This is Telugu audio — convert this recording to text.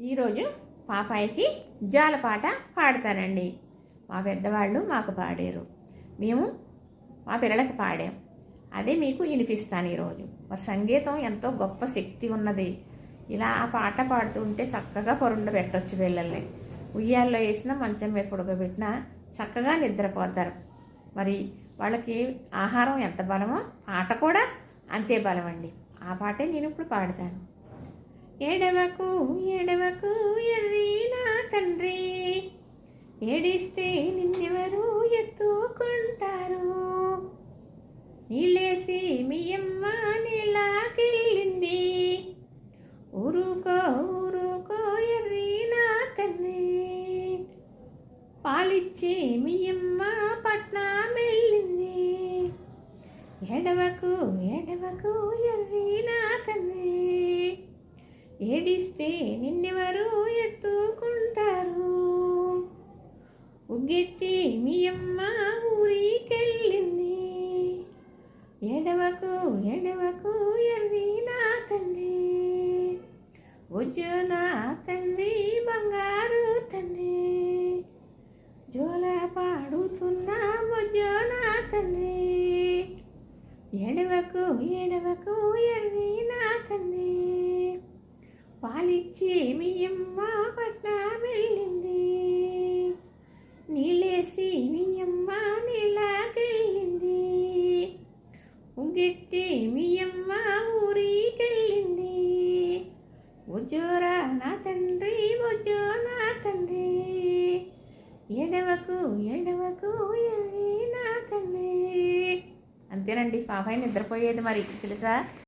ఈరోజు పాపాయికి జాలపాట పాడతానండి. మా పెద్దవాళ్ళు మాకు పాడారు. మేము మా పిల్లలకి పాడాం. అదే మీకు వినిపిస్తాను ఈరోజు. మరి సంగీతం ఎంతో గొప్ప శక్తి ఉన్నది. ఇలా ఆ పాట పాడుతుంటే చక్కగా పొరుండ పెట్టవచ్చు పిల్లల్ని. ఉయ్యాల్లో వేసినా మంచం మీద పడుకోబెట్టినా చక్కగా నిద్రపోతారు. మరి వాళ్ళకి ఆహారం ఎంత బలమో పాట కూడా అంతే బలం అండి ఆ పాటే నేను ఇప్పుడు పాడతాను. ఏడవకు ఏడవకు ఎర్రి నా తండ్రి. ఏడిస్తే నిన్నెవరు ఎత్తుకుంటారు? నీళ్ళేసి మీ అమ్మ నీళ్ళకెళ్ళింది. ఊరుకో ఊరుకో ఎర్రి నా తండ్రి. పాలిచ్చి మీ అమ్మ పట్నం వెళ్ళింది. ఎడవకు ఏడవకు ఎర్రి నా తండ్రి. ఏడిస్తే నిన్నెవరు ఎత్తుకుంటారు. ఉగ్గెత్తి మీ అమ్మ ఊరికెళ్ళింది. ఎడవకు ఎడవకు ఎర్రి నా తండ్రి ఉజ్జు నా తండ్రి బంగారు తండ్రి జోల పాడుతున్నా ముజ్జు నా తండ్రి ఎడవకు ఎడవకు ఎర్రి నా పాలిచ్చి మీ అమ్మ పట్నం వెళ్ళింది. నీలేసి మీ నీలాకెళ్ళింది ఉగెట్టి ఉగ్గెట్టి ఊరికెళ్ళింది ఉజోరా నా తండ్రి ఉజో నా తండ్రి. ఎడవకు ఎడవకు ఎర్రి నా తండ్రి. అంతేనండి పాపాయి నిద్రపోయేది మరి తెలుసా?